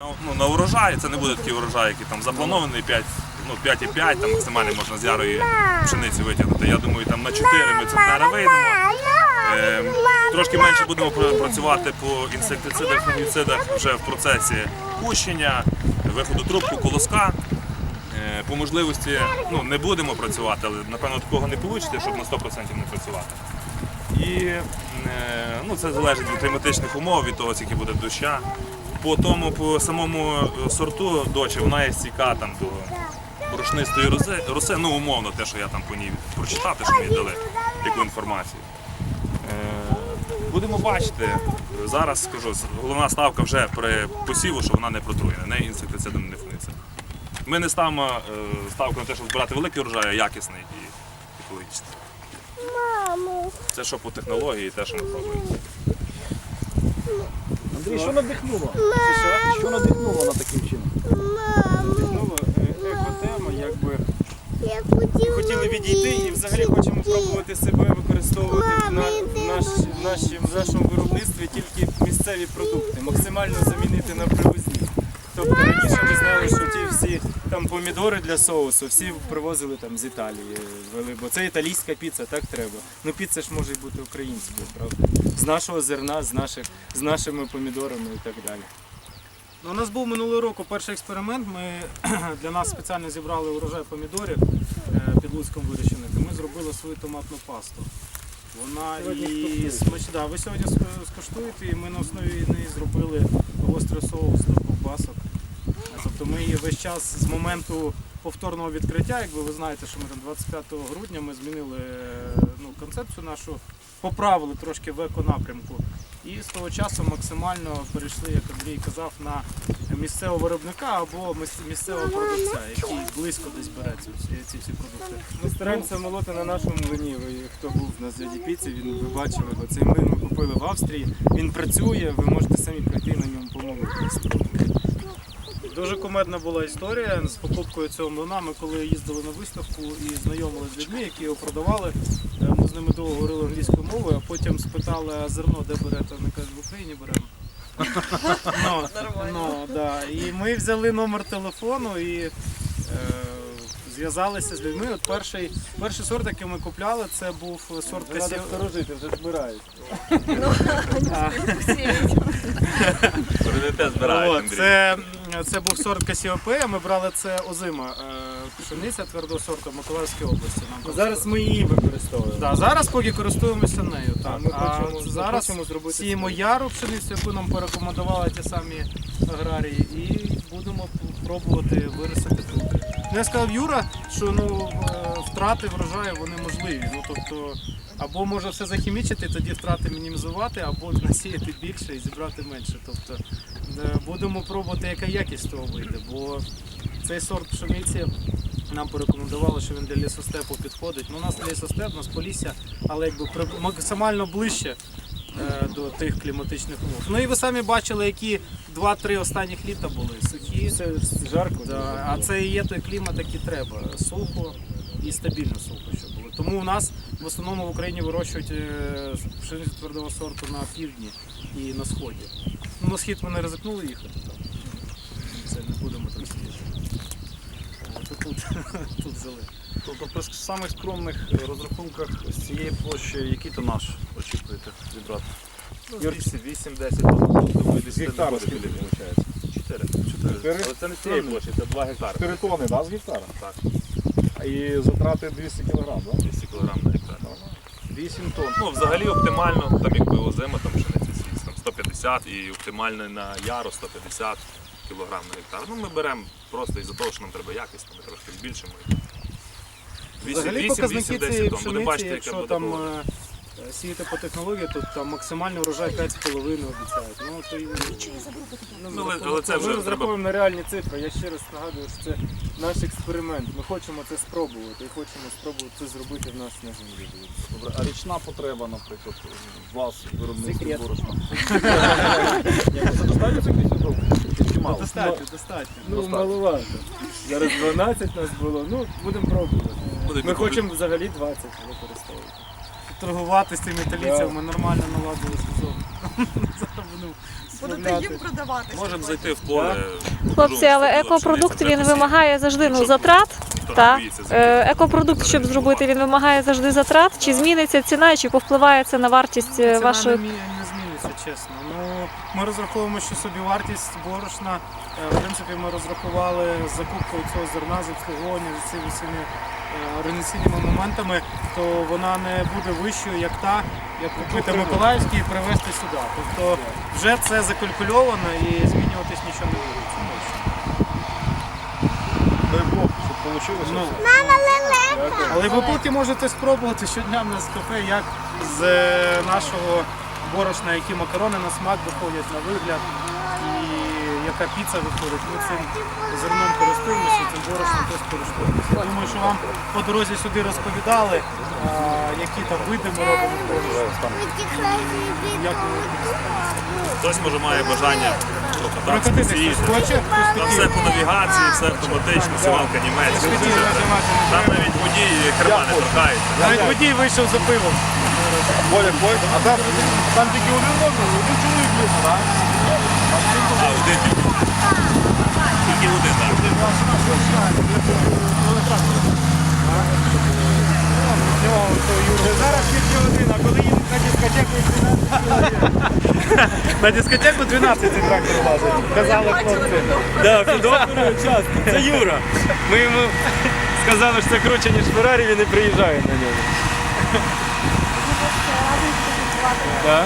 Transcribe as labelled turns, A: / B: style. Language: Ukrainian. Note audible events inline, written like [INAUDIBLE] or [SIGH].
A: Ну, ну, на урожай це не буде такий урожай, який там запланований 5, ну, 5,5, там максимально можна з ярої пшениці витягнути. Я думаю, там на 4 ми центнери вийдемо. Е, трошки менше будемо працювати по інсектицидах, фунгіцидах вже в процесі кущення, виходу трубку, колоска. Е, По можливості ну, не будемо працювати, але напевно такого не вийде, щоб на 100% не працювати. І е, ну, це залежить від кліматичних умов, від того, скільки буде доща. По тому, по самому е, сорту дочі, вона є стійка там до борошнистої роси, роси, ну умовно те, що я там по ній прочитав, те, що мені дали, яку інформацію. Е, Будемо бачити. Зараз скажу, головна ставка вже при посіву, що вона не протруєна, не інсектицидом не фунгицидом. Ми не ставимо е, ставку на те, щоб збирати великий урожай, а якісний і екологічний.
B: Мамо.
A: Це що по технології, те, що ми пробуємо.
C: Андрій, що надихнуло? Що? Надихнуло на таким чином?
D: Надихнуло е, екотема, якби хотіли відійти і взагалі хочемо пробувати себе використовувати в, на, наш, в, наші- в нашому виробництві тільки місцеві продукти, максимально замінити на привозні. Тобто раніше ми знали, що ті всі там помідори для соусу всі привозили там з Італії, вели, бо це італійська піца, так треба. Ну піца ж може бути українською, правда? З нашого зерна, з наших з нашими помідорами і так далі.
E: Ну, у нас був минулого року перший експеримент. Ми [CLEARS THROAT] для нас спеціально зібрали урожай помідорів е, під Луцьком вирощених, і ми зробили свою томатну пасту. Вона і смачна. Ви сьогодні ск- скуштуєте, і ми на основі неї зробили гострий соус до ковбасок. Тобто ми її весь час з моменту повторного відкриття, якби ви знаєте, що ми там 25 грудня ми змінили е, ну, концепцію нашу, поправили трошки в еко-напрямку. І з того часу максимально перейшли, як Андрій казав, на місцевого виробника або місцевого продавця, який близько десь бере ці, ці всі продукти.
D: Ми стараємося молоти на нашому млині. Хто був на зв'яді піці, він ви бачили його. Цей млин ми купили в Австрії. Він працює, ви можете самі прийти на ньому помолитися.
E: Дуже кумедна була історія з покупкою цього млина. Ми коли їздили на виставку і знайомилися з людьми, які його продавали. е, Ми з ними довго говорили англійською мовою, а потім спитали, а зерно де берете? Вони кажуть, в Україні беремо. [LAUGHS] ну, ну, да. І ми взяли номер телефону і е, зв'язалися з людьми. От перший, перший сорт, який ми купляли, це був сорт
D: Треба
E: Касіо.
D: сторожити, вже збирають. [LAUGHS] [LAUGHS]
A: Прийдете, збирають,
E: це, це був сорт Касіопея, ми брали це озима е, пшениця твердого сорту Миколаївській області. Нам
D: Зараз ми її використовуємо.
E: Да, зараз поки користуємося нею. Так.
D: ми
E: А
D: хочемо,
E: зараз
D: хочемо зробити
E: сіємо яру пшеницю, яку нам порекомендували ті самі аграрії, і будемо пробувати виростити тут. Ну, я сказав Юра, що ну, е, втрати врожаю вони можливі. Ну, тобто, або може все захімічити, тоді втрати мінімізувати, або [LAUGHS] насіяти більше і зібрати менше. Тобто будемо пробувати, яка якість того вийде. Бо цей сорт пшениці нам порекомендували, що він для лісостепу підходить. Ну, у нас лісостеп, у нас полісся, але якби максимально ближче е, до тих кліматичних умов. Ну і ви самі бачили, які 2-3 останніх літа були сухі.
D: Це жарко.
E: Да, а це і є той клімат, який треба. Сухо і стабільно сухо, щоб було. Тому у нас в основному в Україні вирощують е, пшеницю твердого сорту на півдні і на сході. На схід ми не ризикнули їхати там. Це не будемо там сидіти. От Тут, [LAUGHS] тут взяли.
C: Тобто при самих скромних е, розрахунках з цієї площі, який то наш очікуєте зібрати?
A: Ну, 8-10 тонн, думаю, десь
F: З гектара скільки виходить?
A: 4.
F: Чотири?
A: Але це не з цієї площі, це 2 гектари.
F: 4 тонни, да, з гектара?
A: Так.
F: А І затрати 200 кг, да?
A: 200 кг на гектар.
C: 8 тонн.
A: Ну, взагалі оптимально, там якби озима, там пшениця сість, там 150 і оптимально на яру 150 кг на гектар. Ну, ми беремо просто із-за того, що нам треба якість, ми трошки збільшимо.
E: Взагалі показники
A: 8-10
E: цієї
A: тонн. Буде
E: пшениці,
A: бачити, яка
E: якщо
A: буде
E: там
A: погода.
E: е, сіяти по технології, то там максимальний урожай 5,5 обіцяють. Ну, то і...
A: Ну, але, але це
D: Ми
A: вже треба
D: розраховуємо на реальні цифри. Я ще раз нагадую, що це наш експеримент. Ми хочемо це спробувати і хочемо спробувати це зробити в нас на землі.
C: Добре, а річна потреба, наприклад, у вас виробництва
D: Секрет.
C: борошна? Ні, ну це достатньо цих 10 років? Чи мало?
E: Достатньо, достатньо.
D: Ну,
C: Достатньо.
D: маловато. Зараз 12 нас було, ну будемо пробувати. Ми хочемо взагалі 20 використовувати.
E: Торгувати з цими італійцями ми нормально наладили сезон. Будемо
G: Будете їм продавати.
A: Можемо зайти в поле.
H: Хлопці, але екопродукт він вимагає завжди ну, затрат. Та Е, екопродукт, щоб зробити, він вимагає завжди затрат. Чи зміниться ціна, чи повпливає це на вартість е,
E: Ціна
H: вашої
E: не, не зміниться, чесно. Ну, ми розраховуємо, що собі вартість борошна, е, в принципі, ми розрахували закупку цього зерна з обслуговування з цими всіми організаційними моментами, то вона не буде вищою, як та, як купити Миколаївський і привезти сюди. Тобто вже це закалькульовано і змінюватись нічого не буде. Це.
F: Дай Бог, щоб вийшло.
E: Ну,
B: Мама лелека.
E: але ви поки можете спробувати щодня в нас кафе, як з е, нашого борошна, які макарони на смак виходять на вигляд, яка піца виходить. Ми цим зерном користуємося, цим борошном теж користуємося. Я думаю, що вам по дорозі сюди розповідали, а, які там види ми робимо. Як ми
A: Хтось може має бажання
E: хоче, хтось
A: Там все по навігації, все автоматично, сівалка німецька.
E: Хотів
A: Там навіть водій керма не торкається.
E: Навіть водій вийшов за пивом.
F: Боля, бой. А там, там тільки один можна, один чоловік влізе, так?
A: Тільки. Один, так.
E: Зараз тільки один, а коли їдуть на дискотеку 12. На дискотеку 12 цей трактор лазить. Казали хлопці.
D: Да, підопорює часто. Це Юра. Ми йому сказали, що це круче, ніж Феррарі, він не приїжджає на. Так?